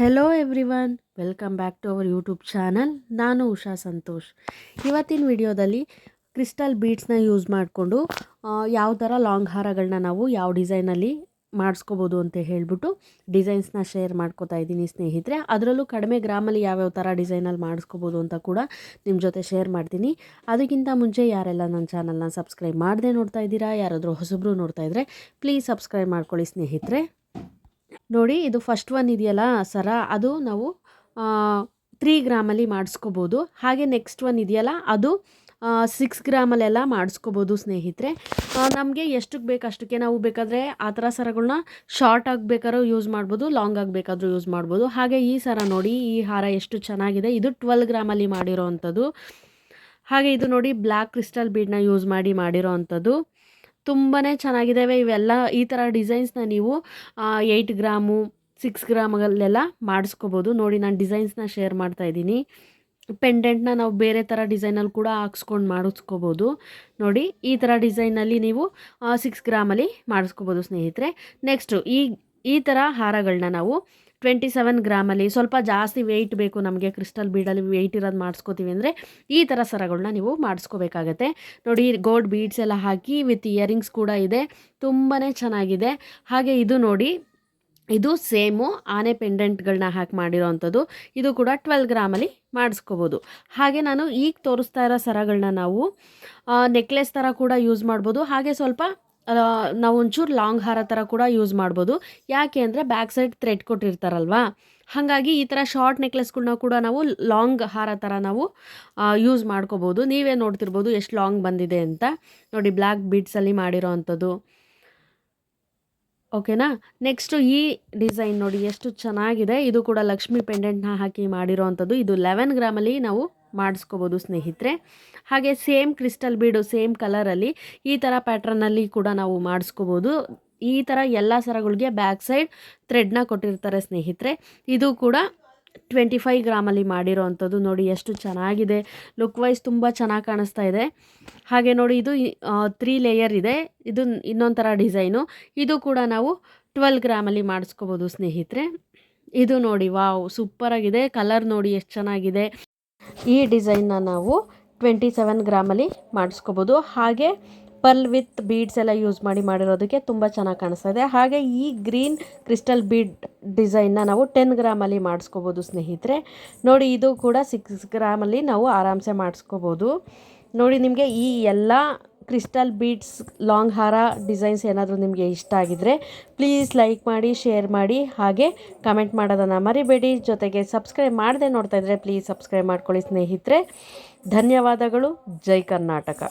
Hello everyone welcome back to our YouTube channel ನಾನು ಉಷಾ ಸಂತೋಷ್. ಇವತ್ತಿನ ವಿಡಿಯೋದಲ್ಲಿ ಕ್ರಿಸ್ಟಲ್ ಬೀಡ್ಸ್ನ ಯೂಸ್ ಮಾಡಿಕೊಂಡು ಯಾವ ಥರ ಲಾಂಗ್ ಹಾರಗಳನ್ನ ನಾವು ಯಾವ ಡಿಸೈನಲ್ಲಿ ಮಾಡಿಸ್ಕೋಬೋದು ಅಂತ ಹೇಳ್ಬಿಟ್ಟು ಡಿಸೈನ್ಸ್ನ ಶೇರ್ ಮಾಡ್ಕೋತಾ ಇದ್ದೀನಿ ಸ್ನೇಹಿತರೆ. ಅದರಲ್ಲೂ ಕಡಿಮೆ ಗ್ರಾಮಲ್ಲಿ ಯಾವ್ಯಾವ ಥರ ಡಿಸೈನಲ್ಲಿ ಮಾಡಿಸ್ಕೋಬೋದು ಅಂತ ಕೂಡ ನಿಮ್ಮ ಜೊತೆ ಶೇರ್ ಮಾಡ್ತೀನಿ. ಅದಕ್ಕಿಂತ ಮುಂಚೆ ಯಾರೆಲ್ಲ ನನ್ನ ಚಾನಲ್ನ ಸಬ್ಸ್ಕ್ರೈಬ್ ಮಾಡದೆ ನೋಡ್ತಾ ಇದ್ದೀರಾ, ಯಾರಾದರೂ ಹೊಸಬ್ರು ನೋಡ್ತಾ ಇದ್ದರೆ ಪ್ಲೀಸ್ ಸಬ್ಸ್ಕ್ರೈಬ್ ಮಾಡ್ಕೊಳ್ಳಿ ಸ್ನೇಹಿತರೆ. ನೋಡಿ ಇದು ಫಸ್ಟ್ ಒನ್ ಇದೆಯಲ್ಲ ಸರ? ಅದು ನಾವು ತ್ರೀ ಗ್ರಾಮಲ್ಲಿ ಮಾಡಿಸ್ಕೋಬೋದು. ಹಾಗೆ ನೆಕ್ಸ್ಟ್ ಒನ್ ಇದೆಯಲ್ಲ, ಅದು ಸಿಕ್ಸ್ ಗ್ರಾಮಲ್ಲೆಲ್ಲ ಮಾಡಿಸ್ಕೋಬೋದು ಸ್ನೇಹಿತರೆ. ನಮಗೆ ಎಷ್ಟಕ್ಕೆ ಬೇಕು ಅಷ್ಟಕ್ಕೆ ನಾವು ಬೇಕಾದರೆ ಆ ಥರ ಸರಗಳನ್ನ ಶಾರ್ಟ್ ಆಗಬೇಕಾದ್ರೂ ಯೂಸ್ ಮಾಡ್ಬೋದು ಲಾಂಗ್ ಆಗಬೇಕಾದ್ರೂ ಯೂಸ್ ಮಾಡ್ಬೋದು. ಹಾಗೆ ಈ ಸರ ನೋಡಿ, ಈ ಹಾರ ಎಷ್ಟು ಚೆನ್ನಾಗಿದೆ. ಇದು ಟ್ವೆಲ್ ಗ್ರಾಮಲ್ಲಿ ಮಾಡಿರೋ ಅಂಥದ್ದು ಹಾಗೆ ಇದು ನೋಡಿ ಬ್ಲ್ಯಾಕ್ ಕ್ರಿಸ್ಟಲ್ ಬೀಡನ್ನ ಯೂಸ್ ಮಾಡಿ ಮಾಡಿರೋ ಅಂಥದ್ದು ತುಂಬಾ ಚೆನ್ನಾಗಿದ್ದಾವೆ ಇವೆಲ್ಲ ಈ ಥರ ಡಿಸೈನ್ಸ್ನ ನೀವು ಏಯ್ಟ್ ಗ್ರಾಮು ಸಿಕ್ಸ್ ಗ್ರಾಮಲ್ಲೆಲ್ಲ ಮಾಡಿಸ್ಕೋಬೋದು. ನೋಡಿ, ನಾನು ಡಿಸೈನ್ಸ್ನ ಶೇರ್ ಮಾಡ್ತಾ ಇದ್ದೀನಿ. ಪೆಂಡೆಂಟ್ನ ನಾವು ಬೇರೆ ಥರ ಡಿಸೈನಲ್ಲಿ ಕೂಡ ಹಾಕ್ಸ್ಕೊಂಡು ಮಾಡಿಸ್ಕೋಬೋದು. ನೋಡಿ, ಈ ಥರ ಡಿಸೈನಲ್ಲಿ ನೀವು ಸಿಕ್ಸ್ ಗ್ರಾಮಲ್ಲಿ ಮಾಡಿಸ್ಕೋಬೋದು ಸ್ನೇಹಿತರೆ. ನೆಕ್ಸ್ಟು ಈ ಈ ಥರ ಹಾರಗಳನ್ನ ನಾವು ಟ್ವೆಂಟಿ ಸೆವೆನ್ ಗ್ರಾಮಲ್ಲಿ ಸ್ವಲ್ಪ ಜಾಸ್ತಿ ವೆಯ್ಟ್ ಬೇಕು ನಮಗೆ ಕ್ರಿಸ್ಟಲ್ ಬೀಡಲ್ಲಿ ವೆಯ್ಟ್ ಇರೋದು ಮಾಡಿಸ್ಕೋತೀವಿ ಅಂದರೆ ಈ ಥರ ಸರಗಳನ್ನ ನೀವು ಮಾಡಿಸ್ಕೋಬೇಕಾಗತ್ತೆ. ನೋಡಿ ಗೋಲ್ಡ್ ಬೀಡ್ಸ್ ಎಲ್ಲ ಹಾಕಿ ವಿತ್ ಇಯರಿಂಗ್ಸ್ ಕೂಡ ಇದೆ ತುಂಬಾ ಚೆನ್ನಾಗಿದೆ. ಹಾಗೆ ಇದು ನೋಡಿ, ಇದು ಸೇಮು ಆನೆ ಪೆಂಡೆಂಟ್ಗಳನ್ನ ಹಾಕಿ ಮಾಡಿರೋ ಅಂಥದ್ದು ಇದು ಕೂಡ ಟ್ವೆಲ್ ಗ್ರಾಮಲ್ಲಿ ಮಾಡಿಸ್ಕೋಬೋದು. ಹಾಗೆ ನಾನು ಈಗ ತೋರಿಸ್ತಾ ಇರೋ ಸರಗಳನ್ನ ನಾವು ನೆಕ್ಲೆಸ್ ಥರ ಕೂಡ ಯೂಸ್ ಮಾಡ್ಬೋದು. ಹಾಗೆ ಸ್ವಲ್ಪ ನಾವು ಒಂಚೂರು ಲಾಂಗ್ ಹಾರ ಥರ ಕೂಡ ಯೂಸ್ ಮಾಡ್ಬೋದು. ಯಾಕೆ ಅಂದರೆ ಬ್ಯಾಕ್ ಸೈಡ್ ಥ್ರೆಡ್ ಕೊಟ್ಟಿರ್ತಾರಲ್ವಾ? ಹಾಗಾಗಿ ಈ ಥರ ಶಾರ್ಟ್ ನೆಕ್ಲೆಸ್ಗಳನ್ನ ಕೂಡ ನಾವು ಲಾಂಗ್ ಹಾರ ಥರ ನಾವು ಯೂಸ್ ಮಾಡ್ಕೋಬೋದು. ನೀವೇ ನೋಡ್ತಿರ್ಬೋದು ಎಷ್ಟು ಲಾಂಗ್ ಬಂದಿದೆ ಅಂತ. ನೋಡಿ ಬ್ಲ್ಯಾಕ್ ಬೀಡ್ಸಲ್ಲಿ ಮಾಡಿರೋ ಅಂಥದ್ದು. ಓಕೆನಾ ನೆಕ್ಸ್ಟು ಈ ಡಿಸೈನ್ ನೋಡಿ, ಎಷ್ಟು ಚೆನ್ನಾಗಿದೆ. ಇದು ಕೂಡ ಲಕ್ಷ್ಮಿ ಪೆಂಡೆಂಟ್ನ ಹಾಕಿ ಮಾಡಿರೋ ಅಂಥದ್ದು. ಇದು ಲೆವೆನ್ ಗ್ರಾಮಲ್ಲಿ ನಾವು ಮಾಡಿಸ್ಕೋಬೋದು ಸ್ನೇಹಿತರೆ. ಹಾಗೆ ಸೇಮ್ ಕ್ರಿಸ್ಟಲ್ ಬೀಡು ಸೇಮ್ ಕಲರಲ್ಲಿ ಈ ಥರ ಪ್ಯಾಟ್ರನಲ್ಲಿ ಕೂಡ ನಾವು ಮಾಡಿಸ್ಕೋಬೋದು. ಈ ಥರ ಎಲ್ಲ ಸರಗಳಿಗೆ ಬ್ಯಾಕ್ ಸೈಡ್ ಥ್ರೆಡ್ನ ಕೊಟ್ಟಿರ್ತಾರೆ ಸ್ನೇಹಿತರೆ. ಇದು ಕೂಡ ಟ್ವೆಂಟಿ ಫೈವ್ ಗ್ರಾಮಲ್ಲಿ ಮಾಡಿರೋ ಅಂಥದ್ದು ನೋಡಿ ಎಷ್ಟು ಚೆನ್ನಾಗಿದೆ. ಲುಕ್ ವೈಸ್ ತುಂಬ ಚೆನ್ನಾಗಿ ಕಾಣಿಸ್ತಾ ಇದೆ. ಹಾಗೆ ನೋಡಿ ಇದು ತ್ರೀ ಲೇಯರ್ ಇದೆ. ಇದು ಇನ್ನೊಂದು ಥರ ಡಿಸೈನು ಇದು ಕೂಡ ನಾವು ಟ್ವೆಲ್ ಗ್ರಾಮಲ್ಲಿ ಮಾಡಿಸ್ಕೋಬೋದು ಸ್ನೇಹಿತರೆ. ಇದು ನೋಡಿ ವಾವ್ ಸೂಪರಾಗಿದೆ ಕಲರ್ ನೋಡಿ ಎಷ್ಟು ಚೆನ್ನಾಗಿದೆ. ಈ ಡಿಸೈನ್ನ ನಾವು ಟ್ವೆಂಟಿ ಸೆವೆನ್ ಗ್ರಾಮಲ್ಲಿ ಮಾಡಿಸ್ಕೋಬೋದು. ಹಾಗೆ ಪರ್ಲ್ ವಿತ್ ಬೀಡ್ಸ್ ಎಲ್ಲ ಯೂಸ್ ಮಾಡಿ ಮಾಡಿರೋದಕ್ಕೆ ತುಂಬ ಚೆನ್ನಾಗಿ ಕಾಣಿಸ್ತಾ ಇದೆ. ಹಾಗೆ ಈ ಗ್ರೀನ್ ಕ್ರಿಸ್ಟಲ್ ಬೀಡ್ ಡಿಸೈನ್ನ ನಾವು ಟೆನ್ ಗ್ರಾಮಲ್ಲಿ ಮಾಡಿಸ್ಕೋಬೋದು ಸ್ನೇಹಿತರೆ. ನೋಡಿ, ಇದು ಕೂಡ ಸಿಕ್ಸ್ ಗ್ರಾಮಲ್ಲಿ ನಾವು ಆರಾಮ್ಸೆ ಮಾಡಿಸ್ಕೋಬೋದು. ನೋಡಿ, ನಿಮಗೆ ಈ ಎಲ್ಲ ಕ್ರಿಸ್ಟಲ್ ಬೀಡ್ಸ್ ಲಾಂಗ್ ಹಾರ ಡಿಸೈನ್ಸ್ ಏನಾದರೂ ನಿಮಗೆ ಇಷ್ಟ ಆಗಿದರೆ ಪ್ಲೀಸ್ ಲೈಕ್ ಮಾಡಿ ಶೇರ್ ಮಾಡಿ, ಹಾಗೆ ಕಮೆಂಟ್ ಮಾಡೋದನ್ನು ಮರಿಬೇಡಿ. ಜೊತೆಗೆ ಸಬ್ಸ್ಕ್ರೈಬ್ ಮಾಡದೆ ನೋಡ್ತಾ ಇದ್ದರೆ ಪ್ಲೀಸ್ ಸಬ್ಸ್ಕ್ರೈಬ್ ಮಾಡ್ಕೊಳ್ಳಿ ಸ್ನೇಹಿತರೆ. ಧನ್ಯವಾದಗಳು. ಜೈ ಕರ್ನಾಟಕ.